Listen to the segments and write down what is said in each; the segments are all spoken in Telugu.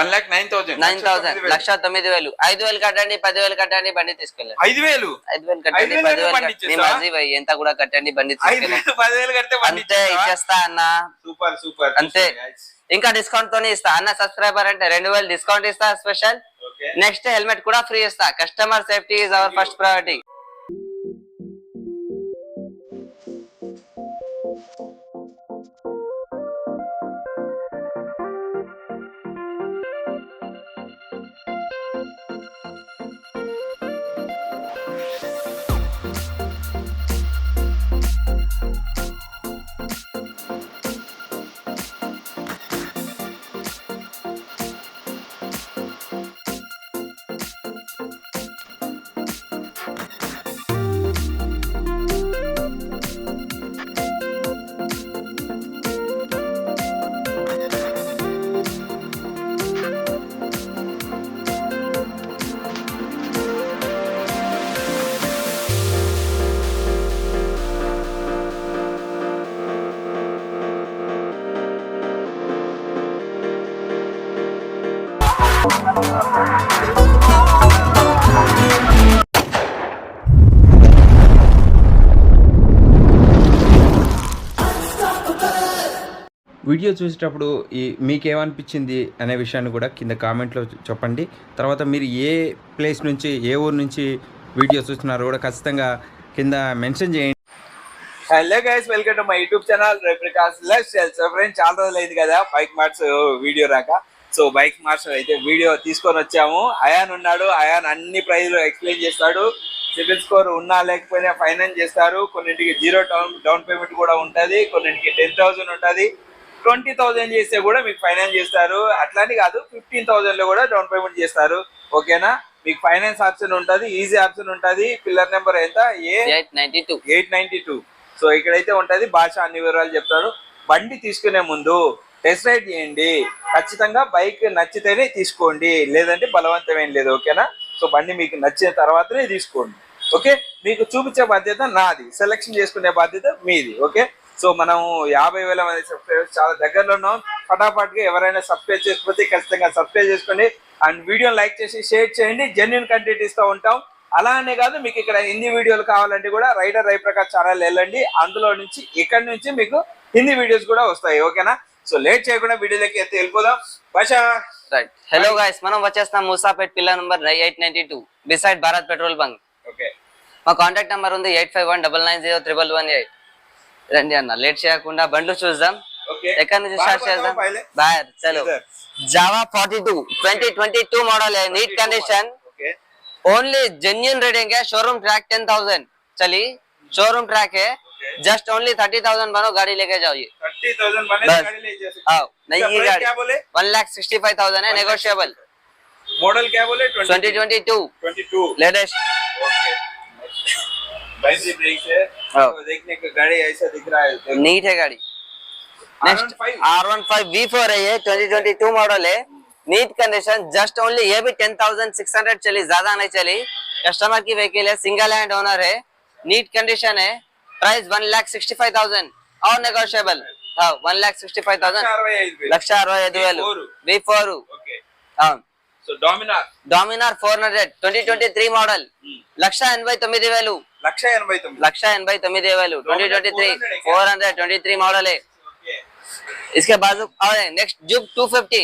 One lakh nine thousand. Nine thousand. లక్ష తొమ్మిది వేలు. ఐదు వేలు కట్టండి పది వేలు కట్టండి బండి తీసుకెళ్ళండి. ఐదు వేలు? ఐదు వేలు కట్టండి ఐదు వేలు పది వేలు బండి కట్టండి. మీ ఇచ్చేస్తావా? మర్జీ భయ్ ఎంత కూడా కట్టండి బండి పదివేలు కడితే అంతే ఇచ్చేస్తా అన్న. Super super. అంతే. ఇంకా డిస్కౌంట్ తోనే ఇస్తా. అన్న సబ్స్క్రైబర్ అంటే రెండు వేలు డిస్కౌంట్ ఇస్తా స్పెషల్ నెక్స్ట్ హెల్మెట్ కూడా ఫ్రీ ఇస్తా. Customer safety is our first priority video చూసేటప్పుడు ఈ మీకేమనిపించింది అనే విషయాన్ని కూడా కింద కామెంట్లో చెప్పండి. తర్వాత మీరు ఏ ప్లేస్ నుంచి ఏ ఊరు నుంచి వీడియో చూస్తున్నారో కూడా ఖచ్చితంగా కింద మెన్షన్ చేయండి. Hello guys welcome to my YouTube channel రెప్రికాస్ lifestyle so friends చాలా రోజులు అయింది కదా బైక్ మార్ట్స్ వీడియో రాక. సో బైక్ మార్ట్స్ అయితే వీడియో తీసుకొని వచ్చాము. అయాన్ ఉన్నాడు అయాన్ అన్ని ప్రైజ్లు ఎక్స్ప్లెయిన్ చేస్తాడు. సిబిల్ స్కోర్ ఉన్నా లేకపోయినా ఫైనాన్స్ చేస్తారు. కొన్నింటికి జీరో డౌన్ డౌన్ పేమెంట్ కూడా ఉంటుంది. కొన్నింటికి టెన్ థౌసండ్ ఉంటుంది. ట్వంటీ థౌసండ్ చేస్తే కూడా మీకు ఫైనాన్స్ చేస్తారు. అట్లాంటి కాదు ఫిఫ్టీన్ థౌసండ్లో కూడా డౌన్ పేమెంట్ చేస్తారు. ఓకేనా? మీకు ఫైనాన్స్ ఆప్షన్ ఉంటుంది ఈజీ ఆప్షన్ ఉంటుంది. పిల్లర్ నెంబర్ ఎంత? Eight ninety two. సో ఇక్కడైతే ఉంటది. భాష అన్ని వివరాలు చెప్తాడు. బండి తీసుకునే ముందు టెస్ట్ రైడ్ చేయండి. ఖచ్చితంగా బైక్ నచ్చితేనే తీసుకోండి. లేదంటే బలవంతం ఏం లేదు. ఓకేనా? సో బండి మీకు నచ్చిన తర్వాతనే తీసుకోండి. ఓకే? మీకు చూపించే బాధ్యత నాది. సెలెక్షన్ చేసుకునే బాధ్యత మీది. ఓకే? సో మనం యాభై వేల మంది సబ్స్క్రైబర్స్ చాలా దగ్గరలో ఉన్నాం. ఫటాఫట్గా ఎవరైనా సబ్స్క్రైబ్ చేసుకోకపోతే ఖచ్చితంగా సబ్స్క్రైబ్ చేసుకోండి. అండ్ వీడియో లైక్ చేసి షేర్ చేయండి. జెన్యున్ కంటెంట్ ఇస్తూ ఉంటాం. అలా అనే కాదు మీకు ఇక్కడ హిందీ వీడియోలు కావాలంటే కూడా రైడర్ రై ప్రకాష్ ఛానల్ వెళ్ళండి. అందులో నుంచి ఇక్కడ నుంచి మీకు హిందీ వీడియోస్ కూడా వస్తాయి. ఓకేనా? సో లేట్ చేయకుండా వీడియోలోకి అయితే వెళ్ళిపోదాం. భాష రైట్ హలో గాయస్ మనం వచ్చేస్తాం Moosapet pillar number eight ninety two beside Bharat petrol bunk okay మా కాంటాక్ట్ నెంబర్ ఉంది eight five one double nine zero triple one eight. రండి అన్న. లేట్ చేయకుండా బండ్లు చూద్దాం. ఎక్కడి నుంచి స్టార్ట్ చేద్దాం? బాయ్ చలో. Jawa forty two twenty twenty two model है neat condition only genuine rating है शोरूम ट्रैक टेन थाउज़ेंड चलिए showroom track just only thirty thousand बनो गाड़ी लेके जाओ ये थर्टी थाउज़ेंड बस आओ नहीं ये गाड़ी one lakh sixty five thousand है ट्वेंटी बैटरी ब्रेक है हाँ। तो देखने का गाड़ी ऐसा दिख रहा है देखो। नीट है गाड़ी next R15 R one five V four है ये ट्वेंटी ट्वेंटी टू मॉडल है नीट कंडीशन जस्ट ओनली ये भी टेन थाउजेंड सिक्स हंड्रेड चली ज्यादा नहीं चली कस्टमर की व्हीकल है सिंगल हैंड ओनर है नीट कंडीशन है price one lakh sixty five thousand और नेगोशियबल हाँ वन लाख सिक्सटी फाइव లక్ష థౌసండ్ అరవై ఐదు వేలు. లక్ష అరవై ఐదు వేలు V4. వి four okay So Dominar Dominar four hundred twenty twenty three model లక్ష ఎనభై తొమ్మిది వేలు లక్ష ఎనభై తొమ్మిది లక్ష ఎనభై తొమ్మిది వేలు ట్వంటీ ట్వంటీ త్రీ 400 है क्या? Four hundred twenty three model है ఓకే इसके बाजू और नेक्स्ट जुब 250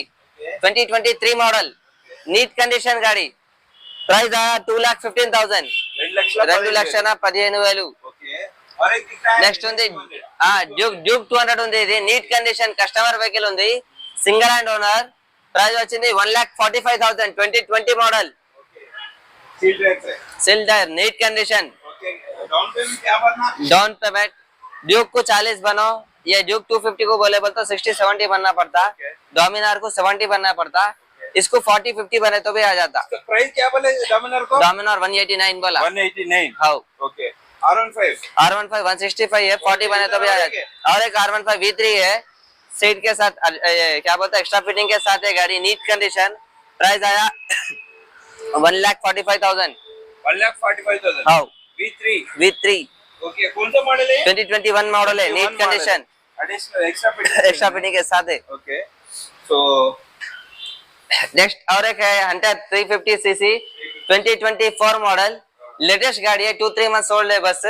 2023 मॉडल नीट कंडीशन गाड़ी प्राइस आया टू लाख फिफ्टीन థౌసండ్ రెండు లక్షల రెండు పదిహేను లక్షల పదిహేను వేలు ఓకే और एक दिख रहा है నెక్స్ట్ ఉంది ఆ డ్యూక్ డ్యూక్ టూ హండ్రెడ్ ఉంది ఇది నీట్ కండిషన్ కస్టమర్ వెహికల్ ఉంది సింగిల్ హ్యాండ్ ఓనర్ ప్రైస్ వచ్చింది one lakh forty five thousand twenty twenty model. Neat condition down payment Duke को 40 बनो. ये ड्यूक 250 को बोले बोलता 60 70 बनना पड़ता. डोमिनार को 70 बनना पड़ता. इसको 40 50 बने तो भी आ जाता. प्राइस क्या बोले डोमिनार को? डोमिनार 189 बोला. 189 हाउ. ओके R15 R15 165 है. 40 बने तो भी आ जाता. और एक R15 V3 है. सीट के साथ अ, क्या बोलते हैं एक्स्ट्रा फिटिंग के साथ है गाड़ी नीट कंडीशन प्राइस आया one lakh forty five thousand 1 lakh 45000 how V3 V three V three okay कौन सा मॉडल है ट्वेंटी ट्वेंटी वन मॉडल है नीट कंडीशन एक्स्ट्रा फिटिंग के साथ। है। ओके सो नेक्स्ट और एक है हंटर 350 सीसी 2024 मॉडल लेटेस्ट गाड़ी है टू थ्री मंथ्स ओल्ड है बस।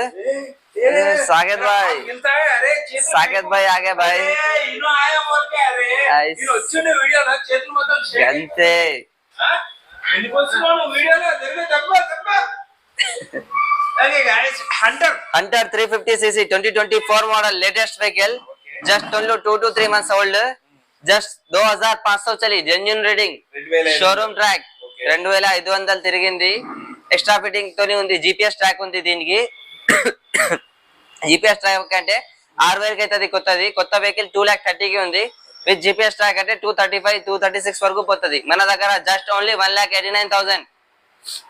साकेत भाई मिलता है अरे చేతులు साकेत भाई आगे भाई అరే, ఇన్నో ఆయా బోల్కే అరే ఐస్. నేను వచ్చిన వీడియోలో చేతులు మొత్తం షేక్ అంతే ఆ? ఎందుకు వస్తున్నావు నువ్వు వీడియోలో జరిగే తక్కువ తక్కువ okay guys hunter hunter 350 CC 2024 model latest vehicle just only two two three months old just దో హజార్ పాంచ్ సో చలి జెన్యున్ రీడింగ్ రెండు వేల ఐదు షోరూమ్ ట్రాక్ Okay. రెండు వేల ఐదు వందలు తిరిగింది ఎక్స్ట్రా ఫిట్టింగ్ తోని ఉంది జిపిఎస్ ట్రాక్ ఉంది దీనికి జిపిఎస్ ట్రాక్ అంటే ఆరు వేలకి అవుతుంది కొత్తది కొత్త వెహికల్ టూ ల్యాక్ థర్టీకి ఉంది విత్ జిపిఎస్ ట్రాక్ అంటే two thirty five two thirty six వరకు పోతుంది మన దగ్గర just only one lakh eighty nine thousand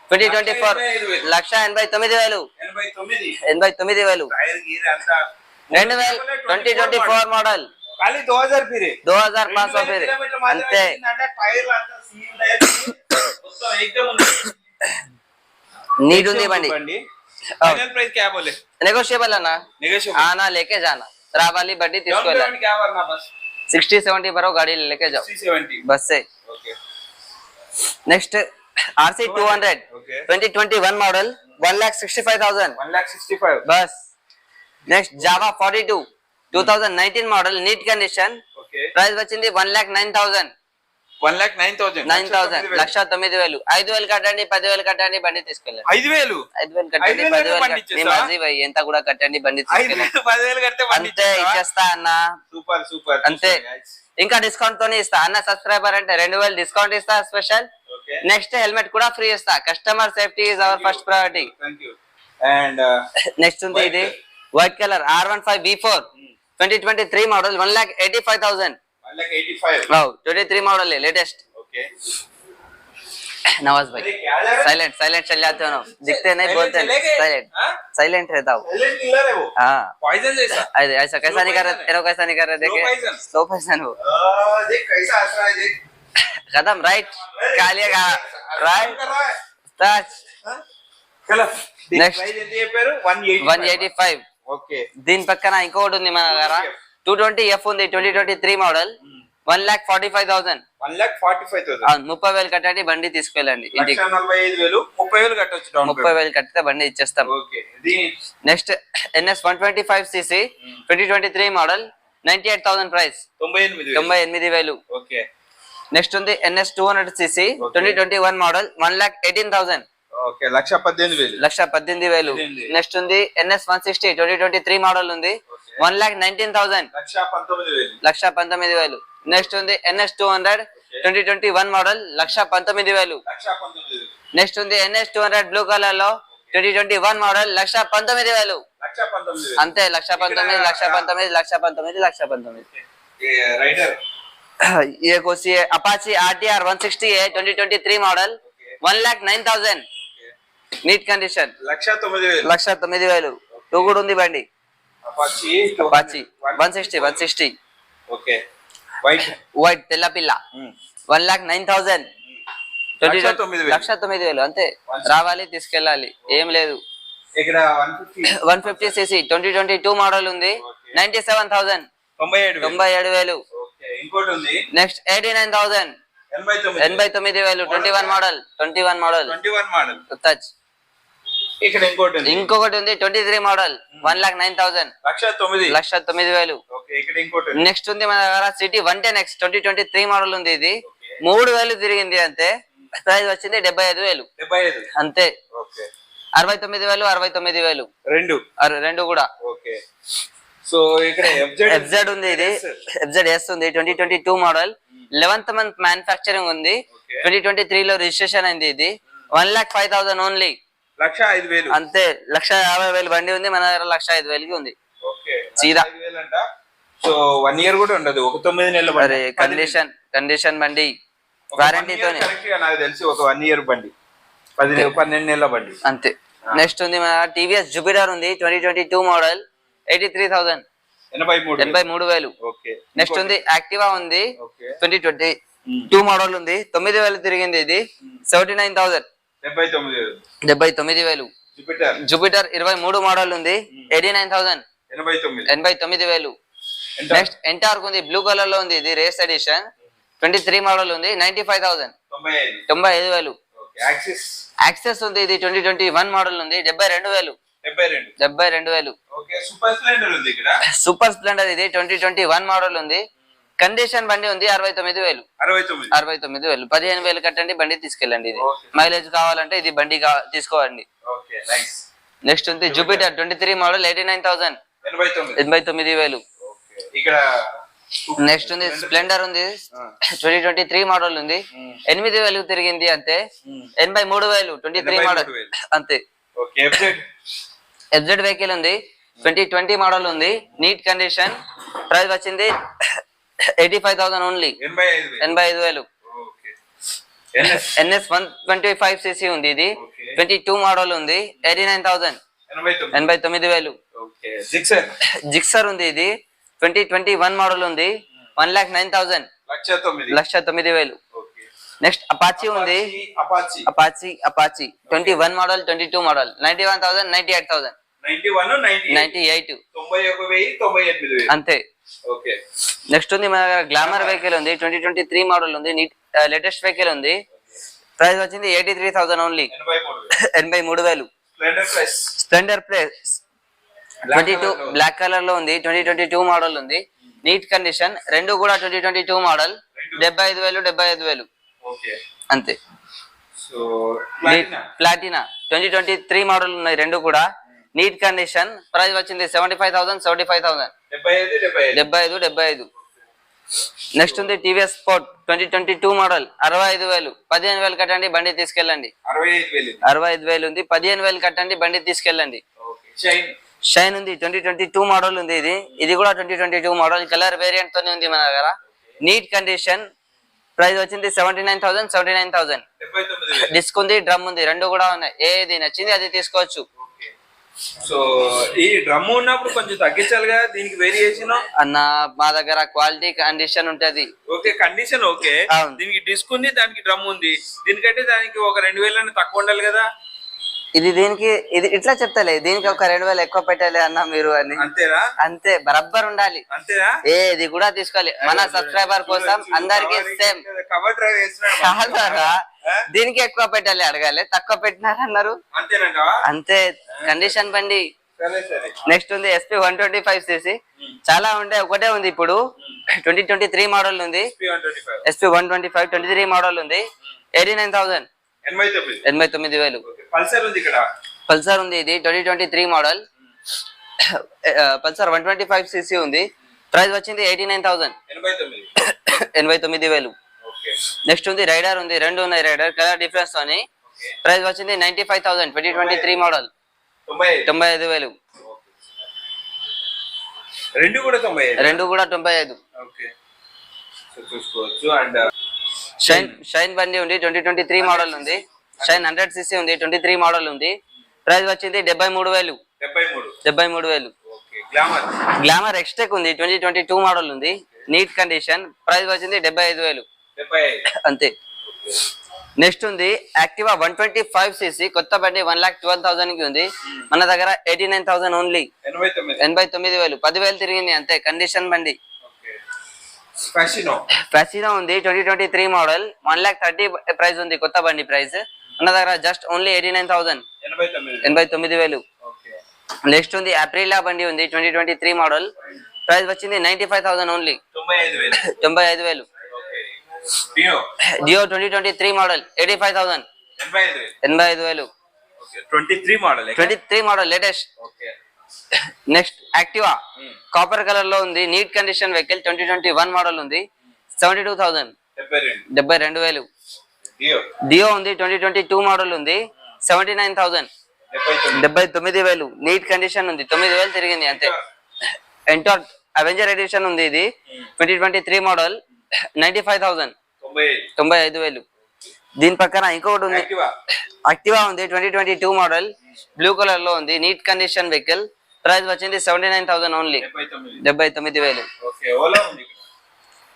twenty twenty four ఎనభై ఐదు వేలు. లక్ష ఎనభై తొమ్మిది వేలు ఎనభై తొమ్మిది ఎనభై తొమ్మిది వేలు టైర్ గీర్ అంతా రెండు వేల ట్వంటీ ట్వంటీ ఫోర్ మోడల్ ఖాళీ దో హజార్ ఫిరే దో హజార్ పాంచ్ సో ఫిర్ అంతే అంటే టైర్లు అంతా సీల్ టైర్ మొత్తం ఏకదం ఉంది నీట్ ఉంది బండి फाइनल प्राइस क्या बोले నెగోషియబుల్ అన్నా? ఆనా లేకే జానా. రావాలి బడ్డీ తీసుకోవాలి సిక్స్టీ సెవెంటీ బరో గాడీ లేకే జావు. బస్సే. Next RC two hundred twenty twenty one model one lakh sixty five thousand one lakh sixty five bus next Jawa forty two two thousand nineteen model neat condition price వచ్చింది one lakh nine thousand 1 lakh 9000 nine thousand. లక్ష తొమ్మిది వేలు. ఐదు వేలు కట్టండి పది వేలు కట్టండి బండి తీసుకెళ్ళండి. 5000 ఐదు వేలు కట్టండి ఐదు వేలు పది వేలు బండి కట్టండి. మీ ఇచ్చేస్తావా? మర్జీ భయ్ ఎంత కూడా కట్టండి బండి తీసుకెళ్ళండి. 5000 10000 కడితే బండి అంతే ఇచ్చేస్తా అన్న. Super super. అంతే. ఇంకా డిస్కౌంట్ తోనే ఇస్తా. అన్న సబ్స్క్రైబర్ అంటే రెండు వేలు డిస్కౌంట్ ఇస్తా స్పెషల్ నెక్స్ట్ హెల్మెట్ కూడా ఫ్రీ ఇస్తా. Customer safety is our first priority and next ఉంది ఇది. White colour R one five B four twenty twenty three model one lakh eighty five thousand 1 lakh 85 twenty three model है लेटेस्ट ओके नवाज अरे भाई क्या जा रहा है साइलेंट साइलेंट चल जाते हो ना दिखते नहीं Silent बोलते चले गए? साइलेंट हाँ? साइलेंट रहता हूँ साइलेंट किलर है वो हाँ पॉइजन जैसा ऐसे ऐसा कैसा नहीं कर रहे poison है। तेरे को कैसा नहीं कर रहे Slow देखे poison। स्लो पैसन वो आ, देख कैसा हंस रहा है देख कदम राइट अरे, कालिया का आराम राइट कर रहा है टच हाँ? चलो Next. ప్రైస్ ఎంత చెప్పారు one eighty one eighty five okay దీని పక్కన ఇంకొకటి ఉంది మన దగ్గర టూ ట్వంటీ ఎఫ్ ఉంది twenty twenty three model one lakh forty five thousand one lakh forty five thousand ముప్పై వేలు కట్టండి బండి తీసుకెళ్ళండి ఇంటికి. లక్ష నలభై ఐదు వేలు ముప్పై వేలు కట్టొచ్చు ముప్పై వేలు కట్టితే బండి ఇచ్చేస్తాం. Next NS one twenty five CC twenty twenty three model ninety eight thousand price తొంభై ఎనిమిది వేలు. తొంభై ఎనిమిది వేలు. ఓకే. నెక్స్ట్ ఉంది NS two hundred CC twenty twenty one model one lakh eighteen thousand లక్ష పద్దెనిమిది వేలు. లక్ష పద్దెనిమిది వేలు. నెక్స్ట్ ఉంది NS one sixty twenty twenty three model ఉంది. వన్ లాక్ నైన్టీన్ థౌసండ్ లక్ష పంతొమ్మిది వేలు లక్ష పంతొమ్మిది వేలు నెక్స్ట్ ఉంది NS two hundred twenty twenty one model లక్ష పంతొమ్మిది వేలు లక్ష పంతొమ్మిది వేలు నెక్స్ట్ ఉంది NS two hundred blue colour లో ట్వంటీ ట్వంటీ వన్ మోడల్ లక్ష పంతొమ్మిది వేలు లక్ష పంతొమ్మిది వేలు అంతే లక్ష పంతొమ్మిది లక్ష పంతొమ్మిది లక్ష పంతొమ్మిది లక్ష పంతొమ్మిది రైడర్ ये कोसी है अपाची आरटीआर 160 है 2023 model one lakh nine thousand neat condition లక్ష తొమ్మిది వేలు లక్ష తొమ్మిది వేలు టూ కూడా ఉంది బండి Apache Apache one sixty one sixty okay white white తెల్ల పిల్ల వన్ లాక్ నైన్ థౌసండ్ లక్ష తొమ్మిది వేలు. అంతే. రావాలి తీసుకెళ్ళాలి. ఏం లేదు. ఇక్కడ one fifty CC twenty twenty two model ఉంది. నైన్టీ సెవెన్ థౌసండ్ తొంభై ఏడు వేలు. నెక్స్ట్ ఎయిటీ నైన్ థౌసండ్ ఎనభై తొమ్మిది. ఎనభై తొమ్మిది వేలు twenty one model twenty one model twenty one model touch ఇక్కడ ఇంకోటి ఉంది. ఇంకొకటి ఉంది twenty three model one lakh nine thousand లక్ష తొమ్మిది. లక్ష తొమ్మిది వేలు. ఇక్కడ ఇంకోటి నెక్స్ట్ ఉంది మన దగ్గర CT one ten X twenty twenty three model ఉంది ఇది. మూడు వేలు తిరిగింది అంతే. ప్రైస్ వచ్చింది డెబ్బై ఐదు వేలు. డెబ్బై ఐదు. అంతే. అరవై తొమ్మిది వేలు అరవై తొమ్మిది వేలు. రెండు. రెండు కూడా. ఓకే. సో ఇక్కడ ఎఫ్జెడ్ ఉంది. ఇది. ఎఫ్జెడ్ ఎస్ ఉంది. Twenty twenty two model eleventh month manufacturing ఉంది. ట్వంటీ ట్వంటీ త్రీ లో రిజిస్ట్రేషన్ అయింది ఇది. One lakh five thousand only లక్ష ఐదు వేలు. అంతే లక్ష యాభై వేలు బండి ఉంది మన దగ్గర లక్ష ఐదు వేలకి ఉంది. సీదా. సో వన్ ఇయర్ కూడా ఉండదు ఒక తొమ్మిది నెలల కండిషన్ కండిషన్ బండి. ఒక వారంటీ one year తోని. correct గా నాకు తెలిసి ఒక వన్ ఇయర్ బండి. పది పన్నెండు నెలల బండి. అంతే. నెక్స్ట్ ఉంది మన టీవీఎస్ జూపిటర్ ఉంది twenty twenty two model eighty three thousand ఎనభై మూడు వేలు. నెక్స్ట్ ఉంది యాక్టివా ఉంది ట్వంటీ ట్వంటీ టూ మోడల్ ఉంది తొమ్మిది వేలు తిరిగింది ఇది సెవెంటీ నైన్ థౌసండ్ డెబ్బై తొమ్మిది వేలు. జూపిటర్. ఇరవై మూడు మోడల్ ఉంది. Eighty nine thousand. ఎనభై తొమ్మిది. వేలు. నెక్స్ట్ ఎంటార్క్ ఉంది. బ్లూ కలర్లో ఉంది. ఇది race edition twenty three model ఉంది నైన్టీ ఫైవ్ థౌసండ్ తొంభై ఐదు వేలు. యాక్సిస్ ఉంది. ఇది ట్వంటీ ట్వంటీ వన్ మోడల్ ఉంది. డెబ్బై రెండు వేలు. డెబ్బై రెండు. వేలు. ఓకే సూపర్ స్ప్లెండర్ ఉంది ఇక్కడ. సూపర్ స్ప్లెండర్ ఇది. ట్వంటీ ట్వంటీ వన్ మోడల్ ఉంది. కండిషన్ బండి ఉంది అరవై తొమ్మిది వేలు. అరవై తొమ్మిది. వేలు. పదిహేను వేలు కట్టండి బండి తీసుకెళ్ళండి ఇది. మైలేజ్ కావాలంటే ఇది బండి తీసుకోవండి నెక్స్ట్ ఉంది Jupiter twenty three model eighty nine thousand ఎనభై తొమ్మిది వేలు. ఇక్కడ నెక్స్ట్ ఉంది స్ప్లెండర్ ఉంది. ట్వంటీ ట్వంటీ త్రీ మోడల్ ఉంది. ఎనిమిది వేలు తిరిగింది అంతే. ఎనభై మూడు వేలు ట్వంటీ త్రీ మోడల్. అంతే. ఎఫ్జెడ్ వెహికల్ ఉంది. ట్వంటీ ట్వంటీ మోడల్ ఉంది. నీట్ కండిషన్ ప్రైస్ వచ్చింది ఎయిటీ ఫైవ్ థౌసండ్ ఓన్లీ ఎనభై ఐదు వేలు. NS one twenty five CC ఉంది ఇది. ట్వంటీ టూ మోడల్ ఉంది. ఎయిటీ నైన్ థౌసండ్ ఎనభై తొమ్మిది. వేలు. జిక్సర్ ఉంది ఇది. ట్వంటీ ట్వంటీ వన్ మోడల్ ఉంది వన్ లాక్ నైన్ థౌసండ్ లక్ష తొమ్మిది. వేలు నెక్స్ట్ అపాచీ ఉంది Apache Apache Apache twenty one model twenty two model ninety one thousand ninety eight thousand ninety eight. తొంభై ఒక వెయ్యి తొంభై ఎనిమిది వేలు. అంతే. ఓకే. నెక్స్ట్ ఉంది మన దగ్గర గ్లామర్ వెహికల్ ఉంది ట్వంటీ ట్వంటీ త్రీ మోడల్ ఉంది నీట్ లేటెస్ట్ వెహికల్ ఉంది. ప్రైస్ వచ్చింది ఎయిటీ త్రీ థౌసండ్ ఓన్లీ ఎనభై మూడు వేలు. Splendor plus twenty two black కలర్లో ఉంది. ట్వంటీ ట్వంటీ టూ మోడల్ ఉంది. నీట్ కండిషన్ రెండు కూడా ట్వంటీ ట్వంటీ టూ మోడల్ డెబ్బై ఐదు వేలు డెబ్బై ఐదు వేలు. అంతే. Platina twenty twenty three model ఉన్నాయి రెండు కూడా. నీట్ కండిషన్ ప్రైస్ వచ్చింది seventy five thousand seventy five thousand డెబ్బై ఐదు. డెబ్బై ఐదు నెక్స్ట్ ఉంది TVS Sport twenty twenty two model అరవై ఐదు వేలు. పదిహేను వేలు కట్టండి బండి తీసుకెళ్ళండి. అరవై ఐదు వేలు. ఉంది పదిహేను వేలు కట్టండి బండి తీసుకెళ్ళండి. షైన్ ఉంది ట్వంటీ ట్వంటీ టూ మోడల్ ఉంది ఇది. ఇది కూడా twenty twenty two model colour variant తోనే ఉంది మన దగ్గర. నీట్ కండిషన్ ప్రైస్ వచ్చింది seventy nine thousand seventy nine thousand disc ఉంది డ్రమ్ ఉంది రెండు కూడా ఉన్నాయి. ఏది నచ్చింది అది తీసుకోవచ్చు. సో ఈ డ్రమ్ ఉన్నప్పుడు కొంచెం తగ్గించాలి కదా దీనికి వేరియేషన్ అన్న మా దగ్గర క్వాలిటీ కండిషన్ ఉంటది. Okay condition okay. దీనికి డిస్క్ ఉంది దానికి డ్రమ్ ఉంది. దీనికంటే దానికి ఒక రెండు వేలు తక్కువ ఉండాలి కదా. ఇది దీనికి ఇది ఇట్లా చెప్తలే దీనికి ఒక రెండు వేలు ఎక్కువ పెట్టాలి అన్న మీరు అని. అంతేనా? అంతే బరబ్బర్ ఉండాలి. అంతేనా? ఏది కూడా తీసుకోవాలి. మన సబ్స్క్రైబర్ కోసం అందరికి సేమ్. కవర్ డ్రైవ్ వేస్తున్నాడు కాదరా దీనికి ఎక్కువ పెట్టాలి అడగాలి. తక్కువ పెట్టినారు అన్నారు. అంతే కండిషన్ బండి. నెక్స్ట్ ఉంది SP one twenty five CC చాలా ఉండే ఒకటే ఉంది ఇప్పుడు. ట్వంటీ ట్వంటీ త్రీ మోడల్ ఉంది. SP one twenty five twenty three model ఉంది. Eighty nine thousand. ఎనభై తొమ్మిది. వేలు. పల్సర్ ఉంది ఇక్కడ. పల్సర్ ఉంది ఇది twenty twenty three model. Pulsar one twenty five CC ఉంది. ప్రైస్ వచ్చింది ఎయిటీ నైన్ థౌసండ్. ఎనభై తొమ్మిది. వేలు. నెక్స్ట్ ఉంది రైడర్ ఉంది రెండు ఉన్నాయి రైడర్ కలర్ డిఫరెన్స్ తోని. ప్రైస్ వచ్చింది ninety five thousand twenty twenty three model. తొంభై ఐదు. వేలు. రెండు కూడా తొంభై రెండు కూడా తొంభై ఐదు. చూసుకోవచ్చు. అండ్ షైన్ షైన్ బండి ఉంది ట్వంటీ ట్వంటీ త్రీ మోడల్ ఉంది. షైన్ హండ్రెడ్ సిసి ఉంది ట్వంటీ త్రీ మోడల్ ఉంది. ప్రైస్ వచ్చింది డెబ్బై మూడు వేలు. డెబ్బై మూడు. వేలు. గ్లామర్ ఎక్స్టెక్ ఉంది ట్వంటీ ట్వంటీ టూ మోడల్ ఉంది. నీట్ కండిషన్ ప్రైస్ వచ్చింది డెబ్బై ఐదు వేలు. అంతే. నెక్స్ట్ ఉంది Activa one twenty five CC కొత్త బండి వన్ లాక్ ట్వెల్వ్ థౌసండ్కి ఉంది. మన దగ్గర ఎయిటీ నైన్ థౌసండ్ ఓన్లీ ఎనభై తొమ్మిది. వేలు. పదివేలు తిరిగింది అంతే. కండిషన్ బండి. ఫెసినో ఉంది. Twenty twenty three model one lakh thirty price ఉంది. కొత్త బండి ప్రైస్ మన దగ్గర just only eighty nine thousand ఎనభై తొమ్మిది వేలు. నెక్స్ట్ ఉంది అప్రిలా బండి ఉంది. Twenty twenty three model price వచ్చింది నైన్టీ ఫైవ్ థౌసండ్ ఓన్లీ తొంభై ఐదు వేలు. Jio twenty twenty three model eighty five thousand ఎనభై ఐదు వేలు. Twenty three model twenty three model latest next Activa? Copper కలర్లో ఉంది neat condition vehicle twenty twenty one model ఉంది సెవెంటీ టూ థౌసండ్ డెబ్బై రెండు. వేలు. డియో ఉంది ట్వంటీ ట్వంటీ టూ మోడల్ ఉంది సెవెంటీ నైన్ థౌసండ్ డెబ్బై తొమ్మిది. వేలు. నీట్ కండిషన్ ఉంది తొమ్మిది వేలు తిరిగింది అంతే. ఎంటార్ అవెంజర్ ఎడిషన్ ఉంది ఇది twenty twenty three model ninety five thousand తొంభై ఐదు. వేలు. దీని పక్కన ఇంకొకటి ఉంది. యాక్టివా? ఉంది twenty twenty two model blue కలర్లో ఉంది నీట్ కండిషన్ వెహికల్ ప్రైస్ వచ్చింది సెవెంటీ నైన్ థౌసండ్ ఓన్లీ. డెబ్బై తొమ్మిది. వేలు. ఓకే ఓలా ఉంది ఇక్కడ.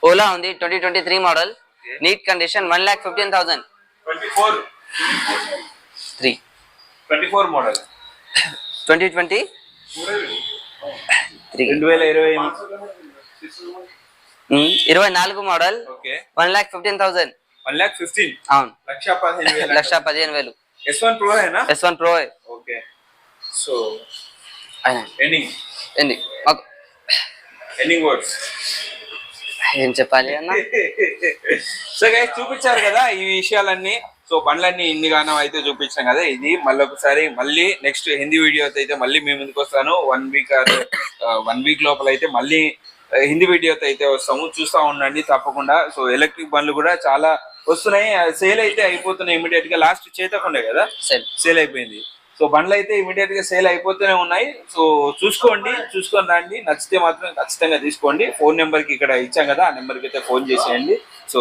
ఓలా ఉంది twenty twenty three model. Neat condition one lakh fifteen thousand. Three. Twenty four model. Twenty twenty. Three. రెండు వేల ఇరవై ఇరవై నాలుగు model. Okay. One lakh fifteen thousand. One lakh fifteen? అవును. లక్ష పదిహేను వేలు. లక్ష పదిహేను వేలు. S one pro S one pro okay. So అయినా ఎండింగ్ ఏంది మాకు ఎండింగ్ వర్డ్స్ ఏం చెప్పాలి అన్న సో గైస్ చూపించారు కదా ఈ విషయాలన్నీ. సో బండ్లన్నీ ఇన్ని గానం అయితే చూపించాం కదా ఇది. మళ్ళీ ఒకసారి మళ్ళీ నెక్స్ట్ హిందీ వీడియో అయితే మళ్ళీ మీ ముందుకు వస్తాను. వన్ వీక్ వన్ వీక్ లోపల అయితే మళ్ళీ హిందీ వీడియోతో అయితే వస్తాము. చూస్తూ ఉండండి తప్పకుండా. సో ఎలక్ట్రిక్ బండ్లు కూడా చాలా వస్తున్నాయి. సేల్ అయితే అయిపోతున్నాయి ఇమీడియట్గా. లాస్ట్ చేతకుండే కదా? సేల్ అయిపోయింది. సో బండ్లు అయితే ఇమీడియట్గా సేల్ అయిపోతూనే ఉన్నాయి. సో చూసుకోండి చూసుకొని రండి. నచ్చితే మాత్రం ఖచ్చితంగా తీసుకోండి. ఫోన్ నెంబర్కి ఇక్కడ ఇచ్చాం కదా ఆ నెంబర్కి అయితే ఫోన్ చేసేయండి. సో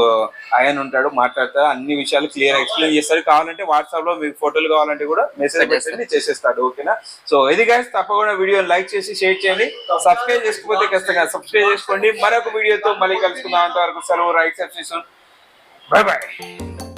ఆయన ఉంటాడు మాట్లాడతాడు అన్ని విషయాలు క్లియర్ ఎక్స్ప్లెయిన్ చేస్తాడు కావాలంటే వాట్సాప్లో మీకు ఫోటోలు కావాలంటే కూడా మెసేజ్ పెట్టండి చేసేస్తాడు ఓకేనా? సో ఇది గైస్ తప్పకుండా వీడియో లైక్ చేసి షేర్ చేయండి. సబ్స్క్రైబ్ చేసుకోకపోతే ఖచ్చితంగా సబ్స్క్రైబ్ చేసుకోండి. మరొక వీడియోతో మళ్ళీ కలుసుకుందాం. అంతవరకు సెలవు రైట్ సబ్స్క్రిప్షన్. Bye bye